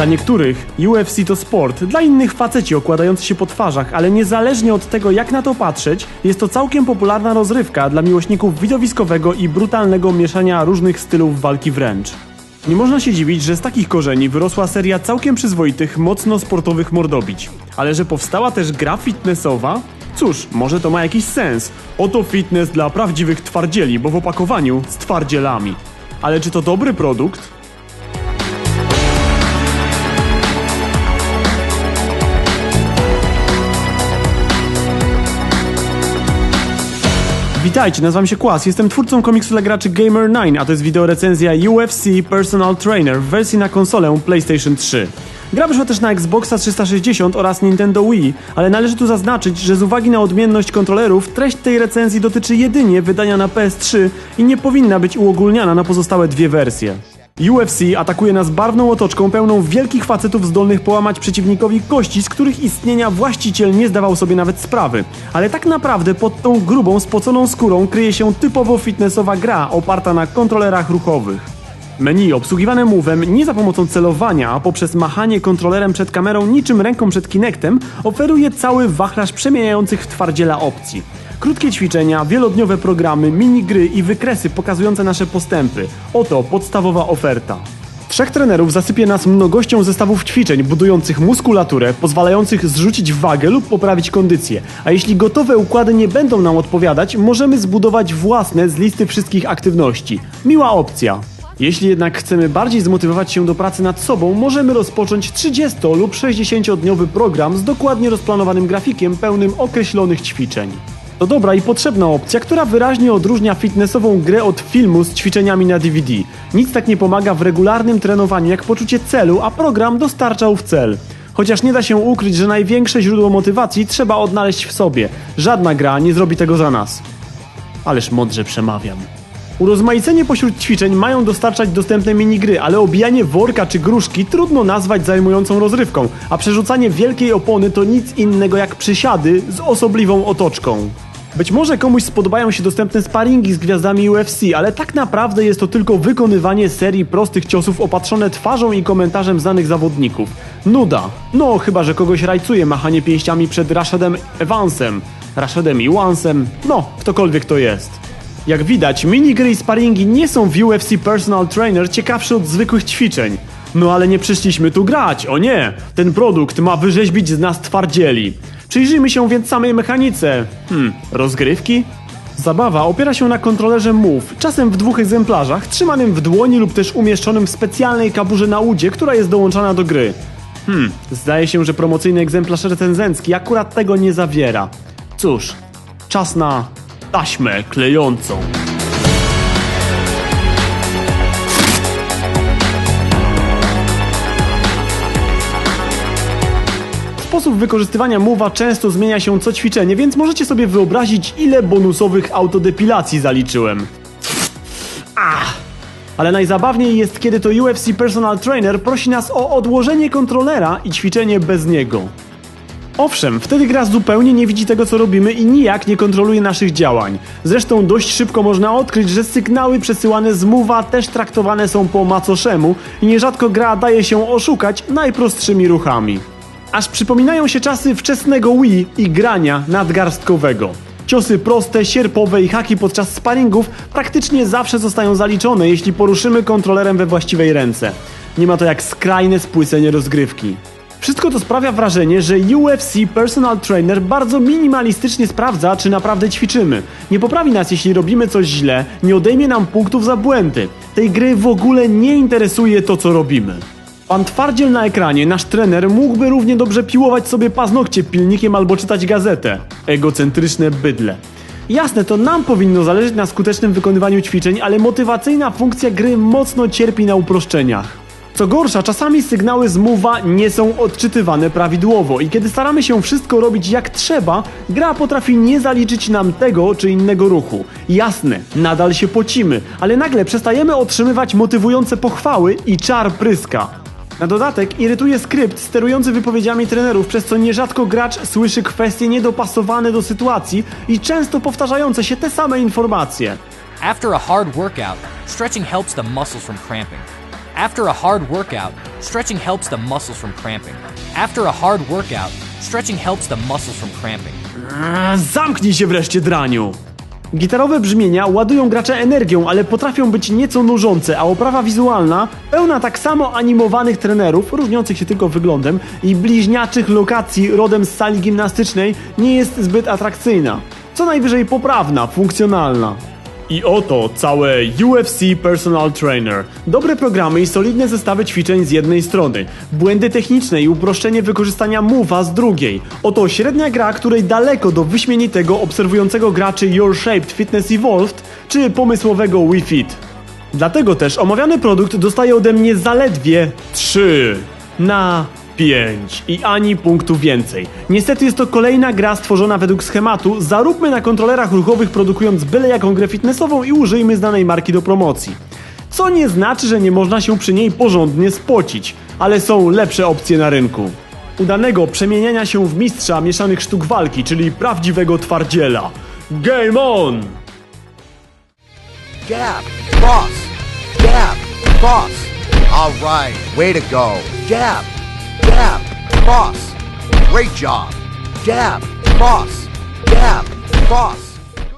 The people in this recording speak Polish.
Dla niektórych UFC to sport, dla innych faceci okładający się po twarzach, ale niezależnie od tego jak na to patrzeć, jest to całkiem popularna rozrywka dla miłośników widowiskowego i brutalnego mieszania różnych stylów walki wręcz. Nie można się dziwić, że z takich korzeni wyrosła seria całkiem przyzwoitych, mocno sportowych mordobić. Ale że powstała też gra fitnessowa? Cóż, może to ma jakiś sens. Oto fitness dla prawdziwych twardzieli, bo w opakowaniu z twardzielami. Ale czy to dobry produkt? Witajcie, nazywam się Kłas, jestem twórcą komiksu dla graczy Gamer9, a to jest wideo recenzja UFC Personal Trainer w wersji na konsolę PlayStation 3. Gra wyszła też na Xboxa 360 oraz Nintendo Wii, ale należy tu zaznaczyć, że z uwagi na odmienność kontrolerów, treść tej recenzji dotyczy jedynie wydania na PS3 i nie powinna być uogólniana na pozostałe dwie wersje. UFC atakuje nas barwną otoczką pełną wielkich facetów zdolnych połamać przeciwnikowi kości, z których istnienia właściciel nie zdawał sobie nawet sprawy. Ale tak naprawdę pod tą grubą, spoconą skórą kryje się typowo fitnessowa gra oparta na kontrolerach ruchowych. Menu obsługiwane move'em nie za pomocą celowania, a poprzez machanie kontrolerem przed kamerą niczym ręką przed Kinectem oferuje cały wachlarz przemieniających w twardziela opcji. Krótkie ćwiczenia, wielodniowe programy, minigry i wykresy pokazujące nasze postępy. Oto podstawowa oferta. Trzech trenerów zasypie nas mnogością zestawów ćwiczeń budujących muskulaturę, pozwalających zrzucić wagę lub poprawić kondycję. A jeśli gotowe układy nie będą nam odpowiadać, możemy zbudować własne z listy wszystkich aktywności. Miła opcja. Jeśli jednak chcemy bardziej zmotywować się do pracy nad sobą, możemy rozpocząć 30 lub 60-dniowy program z dokładnie rozplanowanym grafikiem pełnym określonych ćwiczeń. To dobra i potrzebna opcja, która wyraźnie odróżnia fitnessową grę od filmu z ćwiczeniami na DVD. Nic tak nie pomaga w regularnym trenowaniu jak poczucie celu, a program dostarczał w cel. Chociaż nie da się ukryć, że największe źródło motywacji trzeba odnaleźć w sobie. Żadna gra nie zrobi tego za nas. Ależ mądrze przemawiam. Urozmaicenie pośród ćwiczeń mają dostarczać dostępne minigry, ale obijanie worka czy gruszki trudno nazwać zajmującą rozrywką, a przerzucanie wielkiej opony to nic innego jak przysiady z osobliwą otoczką. Być może komuś spodobają się dostępne sparingi z gwiazdami UFC, ale tak naprawdę jest to tylko wykonywanie serii prostych ciosów opatrzone twarzą i komentarzem znanych zawodników. Nuda. No, chyba że kogoś rajcuje machanie pięściami przed Rashadem Evansem, Rashadem Iwansem, no, ktokolwiek to jest. Jak widać, minigry i sparingi nie są w UFC Personal Trainer ciekawsze od zwykłych ćwiczeń. No ale nie przyszliśmy tu grać, o nie! Ten produkt ma wyrzeźbić z nas twardzieli. Przyjrzyjmy się więc samej mechanice. Hmm, rozgrywki? Zabawa opiera się na kontrolerze Move, czasem w dwóch egzemplarzach, trzymanym w dłoni lub też umieszczonym w specjalnej kaburze na udzie, która jest dołączana do gry. Hmm, zdaje się, że promocyjny egzemplarz recenzencki akurat tego nie zawiera. Cóż, czas na taśmę klejącą. Sposób wykorzystywania mowa często zmienia się co ćwiczenie, więc możecie sobie wyobrazić, ile bonusowych autodepilacji zaliczyłem. Ach! Ale najzabawniej jest, kiedy to UFC Personal Trainer prosi nas o odłożenie kontrolera i ćwiczenie bez niego. Owszem, wtedy gra zupełnie nie widzi tego, co robimy i nijak nie kontroluje naszych działań. Zresztą dość szybko można odkryć, że sygnały przesyłane z mowa też traktowane są po macoszemu i nierzadko gra daje się oszukać najprostszymi ruchami. Aż przypominają się czasy wczesnego Wii i grania nadgarstkowego. Ciosy proste, sierpowe i haki podczas sparingów praktycznie zawsze zostają zaliczone, jeśli poruszymy kontrolerem we właściwej ręce. Nie ma to jak skrajne spłycenie rozgrywki. Wszystko to sprawia wrażenie, że UFC Personal Trainer bardzo minimalistycznie sprawdza, czy naprawdę ćwiczymy. Nie poprawi nas, jeśli robimy coś źle, nie odejmie nam punktów za błędy. Tej gry w ogóle nie interesuje to, co robimy. Pan twardziel na ekranie, nasz trener, mógłby równie dobrze piłować sobie paznokcie pilnikiem albo czytać gazetę. Egocentryczne bydle. Jasne, to nam powinno zależeć na skutecznym wykonywaniu ćwiczeń, ale motywacyjna funkcja gry mocno cierpi na uproszczeniach. Co gorsza, czasami sygnały z mowa nie są odczytywane prawidłowo i kiedy staramy się wszystko robić jak trzeba, gra potrafi nie zaliczyć nam tego czy innego ruchu. Jasne, nadal się pocimy, ale nagle przestajemy otrzymywać motywujące pochwały i czar pryska. Na dodatek irytuje skrypt sterujący wypowiedziami trenerów, przez co nierzadko gracz słyszy kwestie niedopasowane do sytuacji i często powtarzające się te same informacje. After a hard workout, stretching helps the muscles from cramping. After a hard workout, stretching helps the muscles from cramping. After a hard workout, stretching helps the muscles from cramping. Zamknij się wreszcie, draniu! Gitarowe brzmienia ładują gracza energią, ale potrafią być nieco nużące, a oprawa wizualna, pełna tak samo animowanych trenerów, różniących się tylko wyglądem, i bliźniaczych lokacji rodem z sali gimnastycznej, nie jest zbyt atrakcyjna. Co najwyżej poprawna, funkcjonalna. I oto całe UFC Personal Trainer. Dobre programy i solidne zestawy ćwiczeń z jednej strony, błędy techniczne i uproszczenie wykorzystania move'a z drugiej. Oto średnia gra, której daleko do wyśmienitego obserwującego graczy Your Shaped Fitness Evolved czy pomysłowego Wii Fit. Dlatego też omawiany produkt dostaje ode mnie zaledwie 3 na 5 i ani punktu więcej. Niestety jest to kolejna gra stworzona według schematu zaróbmy na kontrolerach ruchowych produkując byle jaką grę fitnessową i użyjmy znanej marki do promocji. Co nie znaczy, że nie można się przy niej porządnie spocić, ale są lepsze opcje na rynku. Udanego przemieniania się w mistrza mieszanych sztuk walki, czyli prawdziwego twardziela. Game on! Jab, cross, jab, cross. All right, way to go. Jab, jab, cross. Great job. Jab, cross, jab, cross.